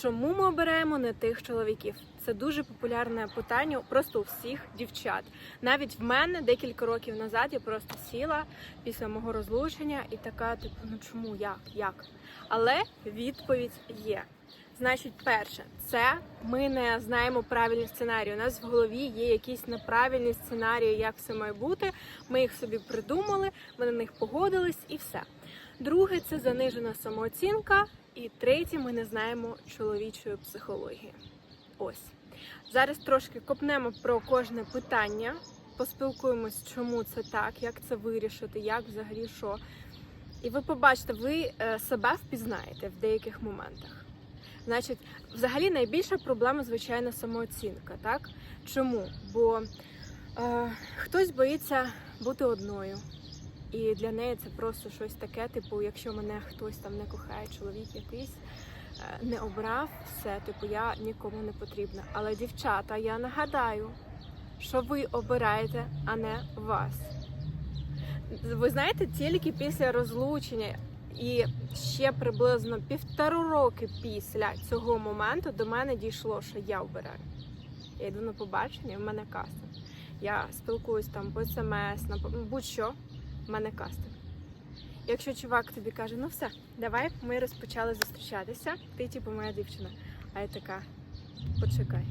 Чому ми обираємо не тих чоловіків? Це дуже популярне питання просто у всіх дівчат. Навіть в мене декілька років назад я просто сіла після мого розлучення і така, типу, ну чому, як, як? Але відповідь є. Значить, перше, це ми не знаємо правильні сценарії. У нас в голові є якісь неправильні сценарії, як все має бути. Ми їх собі придумали, ми на них погодились і все. Друге, це занижена самооцінка. І третє, ми не знаємо чоловічої психології. Ось зараз трошки копнемо про кожне питання, поспілкуємось, чому це так, як це вирішити, як взагалі що. І ви побачите, ви е, себе впізнаєте в деяких моментах. Значить, взагалі найбільша проблема, звичайно, самооцінка. Так? Чому? Бо е, хтось боїться бути одною. І для неї це просто щось таке, типу, якщо мене хтось там не кохає, чоловік якийсь е, не обрав, все, типу, я нікому не потрібна. Але дівчата, я нагадаю, що ви обираєте, а не вас. Ви знаєте, тільки після розлучення і ще приблизно півтора роки після цього моменту до мене дійшло, що я обираю. Я йду на побачення, в мене кастинг. Я спілкуюсь там по смс, на будь-що, мене кастинг. Якщо чувак тобі каже, ну все, давай, ми розпочали зустрічатися, ти типу моя дівчина. А я така, почекай,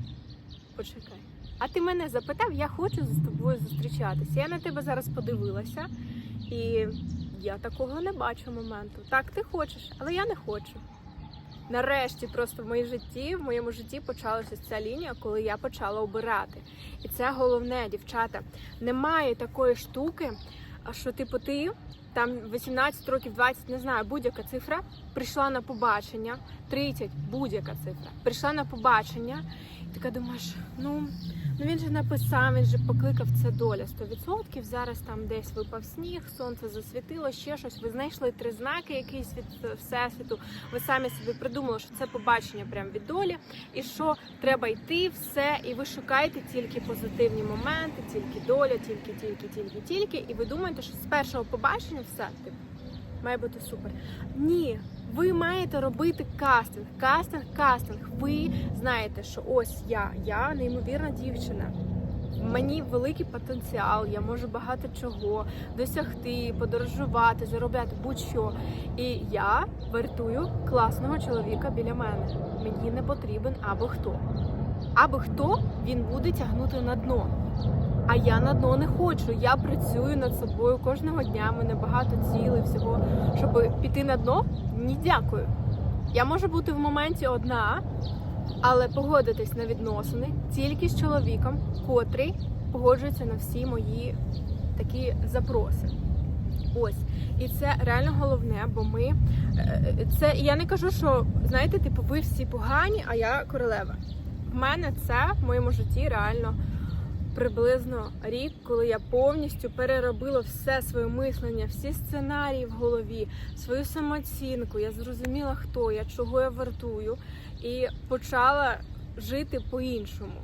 почекай. А ти мене запитав, я хочу з тобою зустрічатися. Я на тебе зараз подивилася, і я такого не бачу моменту. Так, ти хочеш, але я не хочу. Нарешті просто в моїй житті, в моєму житті почалася ця лінія, коли я почала обирати. І це головне, дівчата. Немає такої штуки, а що типу ти там 18 років, 20, не знаю, будь-яка цифра, прийшла на побачення, 30, будь-яка цифра, прийшла на побачення, і така думаєш, ну. Ну він же написав, він же покликав це доля 100%. Зараз там десь випав сніг, сонце засвітило, ще щось. Ви знайшли три знаки, якісь від всесвіту. Ви самі собі придумали, що це побачення прямо від долі, і що треба йти, все, і ви шукаєте тільки позитивні моменти, тільки доля, тільки, тільки, тільки, тільки. І ви думаєте, що з першого побачення все типу, має бути супер. Ні. Ви маєте робити кастинг, кастинг, кастинг. Ви знаєте, що ось я, я неймовірна дівчина. Мені великий потенціал, я можу багато чого досягти, подорожувати, заробляти будь-що. І я вартую класного чоловіка біля мене. Мені не потрібен або хто. Або хто він буде тягнути на дно. А я на дно не хочу. Я працюю над собою кожного дня. в Мене багато цілей, всього, щоб піти на дно. Ні, дякую. Я можу бути в моменті одна, але погодитись на відносини тільки з чоловіком, котрий погоджується на всі мої такі запроси. Ось, і це реально головне, бо ми е, це я не кажу, що знаєте, типу, ви всі погані, а я королева. В мене це в моєму житті реально приблизно рік, коли я повністю переробила все своє мислення, всі сценарії в голові, свою самооцінку. Я зрозуміла, хто я, чого я вартую, і почала жити по-іншому.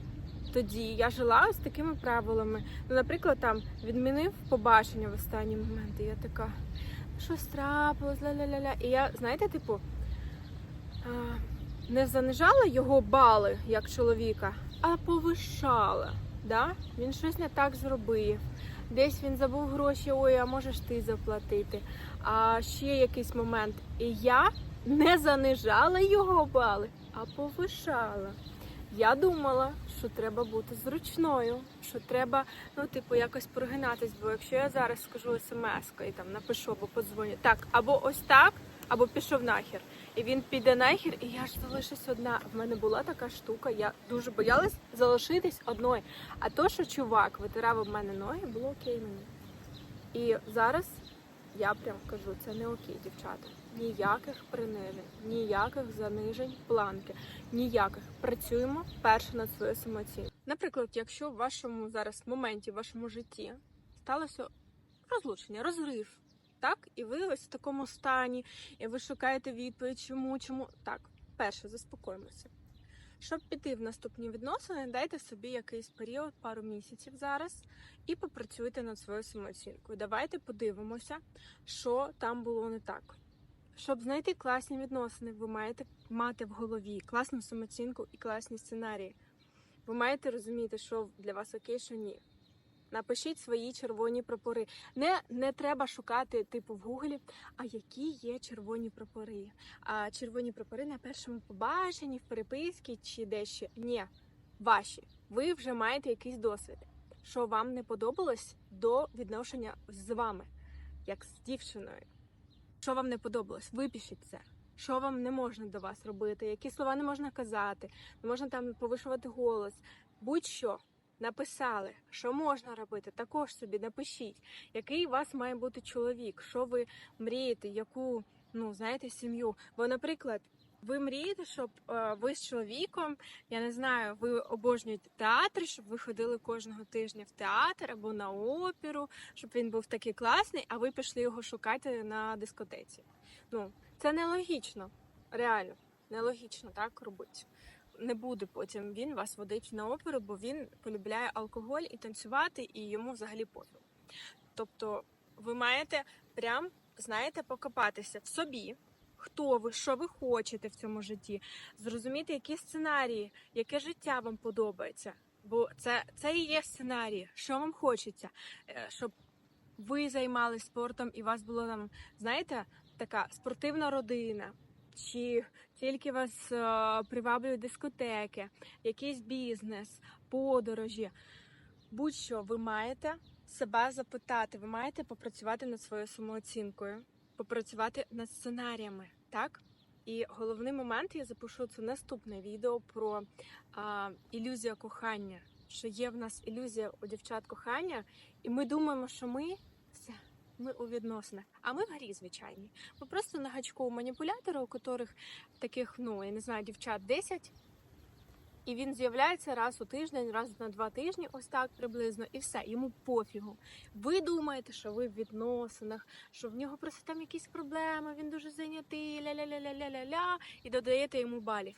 Тоді я жила з такими правилами. Ну, наприклад, там відмінив побачення в останній момент, і я така, що трапилось, ля-ля-ля-ля. І я, знаєте, типу, не занижала його бали як чоловіка, а повишала. Да? Він щось не так зробив. Десь він забув гроші, ой, а можеш ти заплатити. А ще якийсь момент. І я не занижала його бали, а повишала. Я думала, що треба бути зручною, що треба, ну, типу, якось прогинатись, бо якщо я зараз скажу смс і там напишу або подзвоню, так, або ось так, або пішов нахер. І він піде нахер, і я ж залишусь одна. В мене була така штука, я дуже боялась залишитись одною. А то, що чувак витирав об мене ноги, було окей мені. І зараз я прям кажу, це не окей, дівчата. Ніяких принижень, ніяких занижень планки, ніяких. Працюємо перше над своєю самооцінкою. Наприклад, якщо в вашому зараз моменті, в вашому житті сталося розлучення, розрив, так, і ви ось в такому стані, і ви шукаєте відповідь, чому, чому. Так, перше, заспокоїмося. Щоб піти в наступні відносини, дайте собі якийсь період, пару місяців зараз, і попрацюйте над своєю самооцінкою. Давайте подивимося, що там було не так. Щоб знайти класні відносини, ви маєте мати в голові класну самооцінку і класні сценарії. Ви маєте розуміти, що для вас окей, що ні. Напишіть свої червоні прапори. Не, не треба шукати, типу, в гуглі, а які є червоні прапори. А червоні прапори на першому побаченні, в переписці чи дещо. Ні, ваші. Ви вже маєте якийсь досвід, що вам не подобалось до відношення з вами, як з дівчиною. Що вам не подобалось? Випишіть це. Що вам не можна до вас робити, які слова не можна казати, не можна там повишувати голос. Будь-що написали, що можна робити, також собі напишіть, який у вас має бути чоловік, що ви мрієте, яку, ну, знаєте, сім'ю. Бо, наприклад, ви мрієте, щоб е, ви з чоловіком, я не знаю, ви обожнюєте театр, щоб ви ходили кожного тижня в театр або на оперу, щоб він був такий класний, а ви пішли його шукати на дискотеці. Ну, це нелогічно, реально, нелогічно так робити. Не буде потім він вас водить на оперу, бо він полюбляє алкоголь і танцювати, і йому взагалі пофіг. Тобто, ви маєте прям, знаєте, покопатися в собі, хто ви, що ви хочете в цьому житті, зрозуміти, які сценарії, яке життя вам подобається. Бо це, це і є сценарії, що вам хочеться, Е, щоб ви займалися спортом і у вас було там, знаєте, така спортивна родина. Чи тільки вас е, приваблюють дискотеки, якийсь бізнес, подорожі. Будь-що ви маєте себе запитати, ви маєте попрацювати над своєю самооцінкою, попрацювати над сценаріями, так? І головний момент я запишу це наступне відео про а, ілюзію кохання. Що є в нас ілюзія у дівчат кохання, і ми думаємо, що ми все, ми у відносинах. А ми в грі звичайні. Ми просто на гачку у маніпулятора, у котрих таких, ну я не знаю, дівчат 10, і він з'являється раз у тиждень, раз на два тижні, ось так приблизно, і все, йому пофігу. Ви думаєте, що ви в відносинах, що в нього просто там якісь проблеми, він дуже зайнятий, ля-ля-ля-ля-ля-ля-ля, і додаєте йому балів.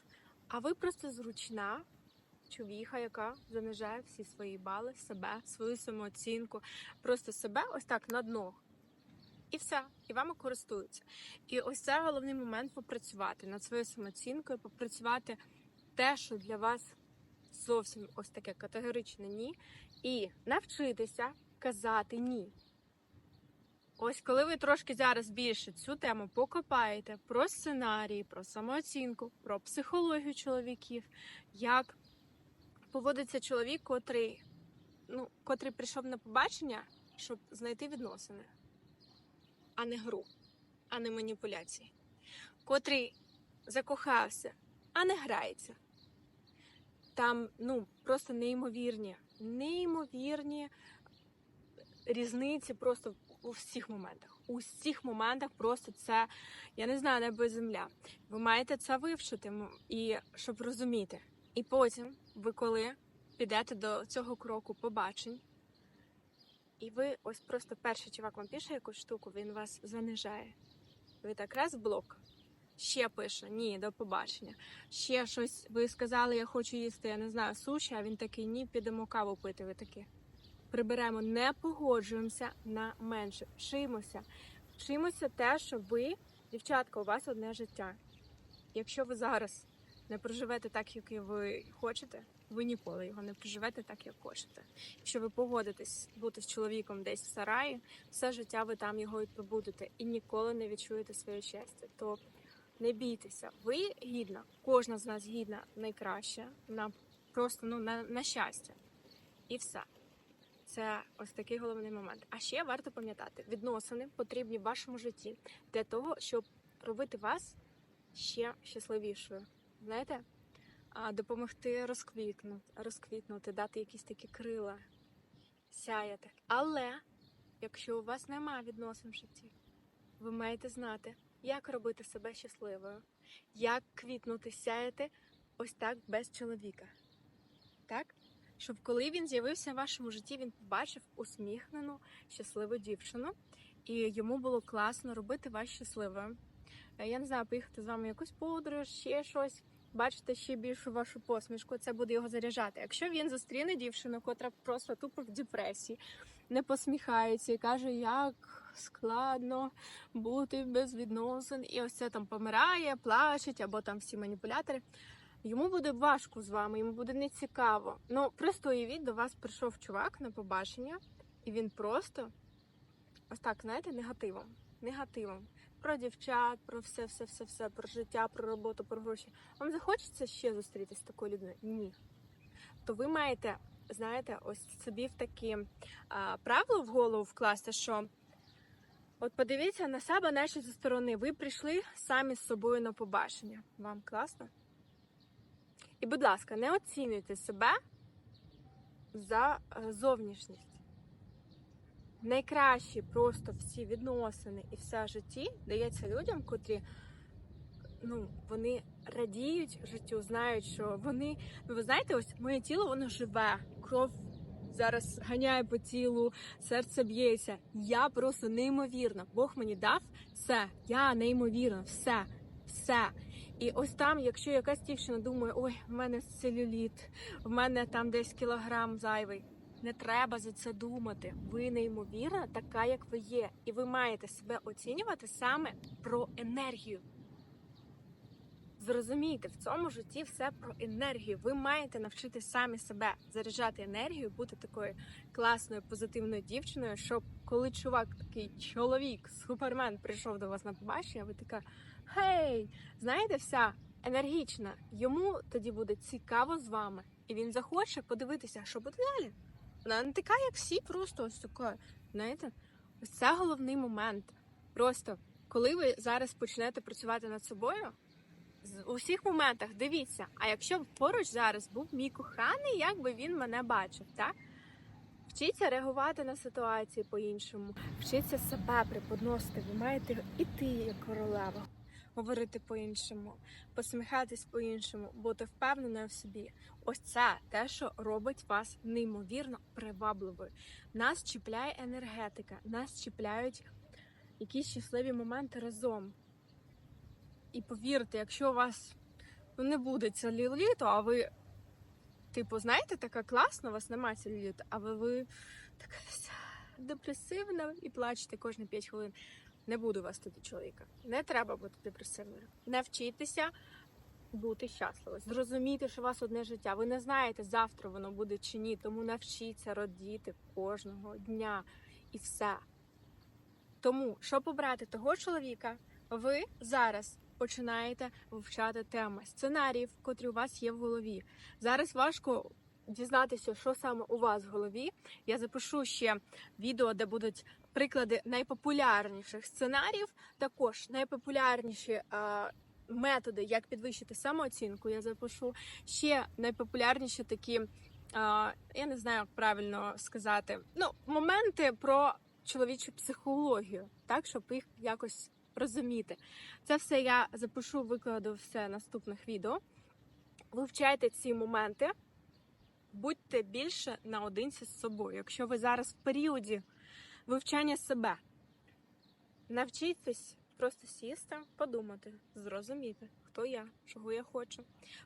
А ви просто зручна човіха, яка занижає всі свої бали, себе, свою самооцінку, просто себе ось так на дно. І все, і вами користуються. І ось це головний момент попрацювати над своєю самооцінкою, попрацювати те, що для вас зовсім ось таке категоричне ні, і навчитися казати ні. Ось коли ви трошки зараз більше цю тему покопаєте про сценарії, про самооцінку, про психологію чоловіків, як поводиться чоловік, котрий, ну, котрий прийшов на побачення, щоб знайти відносини, а не гру, а не маніпуляції, котрий закохався, а не грається. Там ну просто неймовірні, неймовірні різниці просто у всіх моментах. У всіх моментах просто це, я не знаю, небо земля. Ви маєте це вивчити і щоб розуміти. І потім, ви коли підете до цього кроку побачень, і ви ось просто перший чувак вам пише якусь штуку, він вас занижає. Ви так раз блок. Ще пише, ні, до побачення. Ще щось, ви сказали, я хочу їсти, я не знаю, суші, а він такий, ні, підемо каву пити. Ви такі. Приберемо, не погоджуємося на менше. Вчимося. Вчимося те, що ви, дівчатка, у вас одне життя. Якщо ви зараз не проживете так, як ви хочете, ви ніколи його не проживете так, як хочете. Якщо ви погодитесь бути з чоловіком десь в сараї, все життя ви там його і побудете і ніколи не відчуєте своє щастя. То не бійтеся, ви гідна, кожна з нас гідна найкраще, на просто ну на, на щастя. І все. Це ось такий головний момент. А ще варто пам'ятати, відносини потрібні в вашому житті для того, щоб робити вас ще щасливішою. Знаєте, допомогти розквітнути, розквітнути, дати якісь такі крила, сяяти. Але якщо у вас немає відносин в житті, ви маєте знати, як робити себе щасливою, як квітнути, сяяти ось так без чоловіка. Так? Щоб коли він з'явився в вашому житті, він побачив усміхнену, щасливу дівчину, і йому було класно робити вас щасливою. Е, Я не знаю, поїхати з вами якусь подорож, ще щось, бачити ще більшу вашу посмішку, це буде його заряджати. Якщо він зустріне дівчину, котра просто тупо в депресії, не посміхається і каже, як складно бути без відносин, і ось це там помирає, плачеть, або там всі маніпулятори. Йому буде важко з вами, йому буде нецікаво. Ну просто уявіть, до вас прийшов чувак на побачення, і він просто ось так, знаєте, негативом. Негативом. Про дівчат, про все, все, все, все, про життя, про роботу, про гроші. Вам захочеться ще зустрітися з такою людиною? Ні. То ви маєте, знаєте, ось собі в такі а, правила в голову вкласти, що от подивіться на себе, наче зі сторони. Ви прийшли самі з собою на побачення. Вам класно? І, будь ласка, не оцінюйте себе за е, зовнішність. Найкращі просто всі відносини і все житті дається людям, котрі ну, вони радіють життю, знають, що вони. Ну, ви знаєте, ось моє тіло воно живе, кров зараз ганяє по тілу, серце б'ється. Я просто неймовірна. Бог мені дав все. Я неймовірна, все, все. І ось там, якщо якась дівчина думає, ой, в мене целюліт, в мене там десь кілограм зайвий. Не треба за це думати. Ви неймовірна, така, як ви є. І ви маєте себе оцінювати саме про енергію. Зрозумійте, в цьому житті все про енергію. Ви маєте навчити самі себе заряджати енергію, бути такою класною, позитивною дівчиною, щоб коли чувак, такий чоловік, супермен прийшов до вас на побачення, ви така гей, знаєте, вся енергічна. Йому тоді буде цікаво з вами, і він захоче подивитися, що буде далі. Вона не така, як всі, просто ось така. Знаєте, ось це головний момент. Просто коли ви зараз почнете працювати над собою, у всіх моментах дивіться, а якщо б поруч зараз був мій коханий, як би він мене бачив, так? Вчіться реагувати на ситуації по-іншому, вчіться себе преподносити. Ви маєте іти як королева, говорити по-іншому, посміхатись по-іншому, бути впевненою в собі. Ось це те, що робить вас неймовірно привабливою. Нас чіпляє енергетика, нас чіпляють якісь щасливі моменти разом. І повірте, якщо у вас ну, не буде целюліту, а ви, типу, знаєте, така класна, у вас немає целюліту, а ви, ви така депресивна і плачете кожні 5 хвилин. Не буде у вас тоді чоловіка. Не треба бути депресивною. Навчіться бути щасливою. Зрозумійте, що у вас одне життя. Ви не знаєте, завтра воно буде чи ні, тому навчіться радіти кожного дня і все. Тому, щоб обрати того чоловіка, ви зараз починаєте вивчати теми сценаріїв, котрі у вас є в голові. Зараз важко дізнатися, що саме у вас в голові. Я запишу ще відео, де будуть приклади найпопулярніших сценаріїв, також найпопулярніші. е, Методи, як підвищити самооцінку, я запишу ще найпопулярніші такі, е, я не знаю, як правильно сказати. Ну, моменти про чоловічу психологію, так щоб їх якось розуміти. Це все я запишу, викладу все наступних відео. Вивчайте ці моменти, будьте більше наодинці з собою. Якщо ви зараз в періоді вивчання себе, навчіться просто сісти, подумати, зрозуміти, хто я, чого я хочу,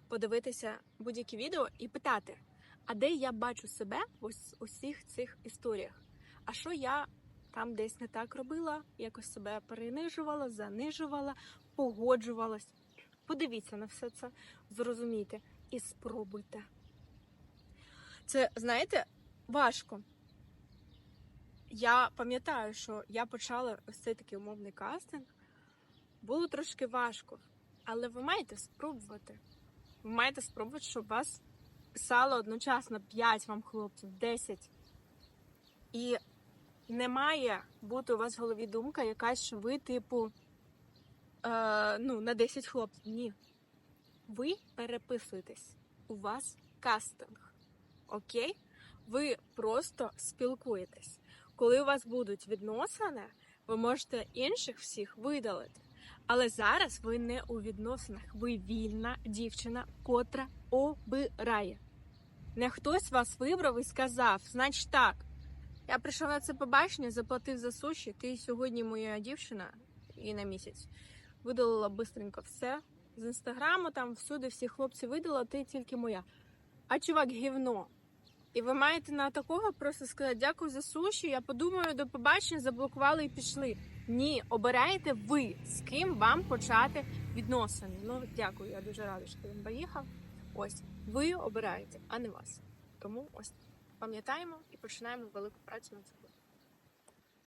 подивитися будь-які відео і питати, а де я бачу себе в усіх цих історіях? А що я там десь не так робила, якось себе перенижувала, занижувала, погоджувалась. Подивіться на все це, зрозумійте і спробуйте. Це, знаєте, важко. Я пам'ятаю, що я почала ось цей такий умовний кастинг. Було трошки важко, але ви маєте спробувати. Ви маєте спробувати, щоб вас писало одночасно 5 вам хлопців, 10. І не має бути у вас в голові думка якась, що ви, типу, е, ну, на 10 хлопців. Ні. Ви переписуєтесь. У вас кастинг. Окей? Ви просто спілкуєтесь. Коли у вас будуть відносини, ви можете інших всіх видалити. Але зараз ви не у відносинах. Ви вільна дівчина, котра обирає. Не хтось вас вибрав і сказав, значить так. Я прийшов на це побачення, заплатив за суші. Ти сьогодні моя дівчина і на місяць. Видалила бистренько все. З інстаграму там всюди всі хлопці видала, ти тільки моя. А чувак гівно. І ви маєте на такого просто сказати дякую за суші. Я подумаю, до побачення, заблокували і пішли. Ні, обираєте ви, з ким вам почати відносини. Ну, дякую, я дуже рада, що він поїхав. Ось ви обираєте, а не вас. Тому ось пам'ятаємо і починаємо велику працю над собою.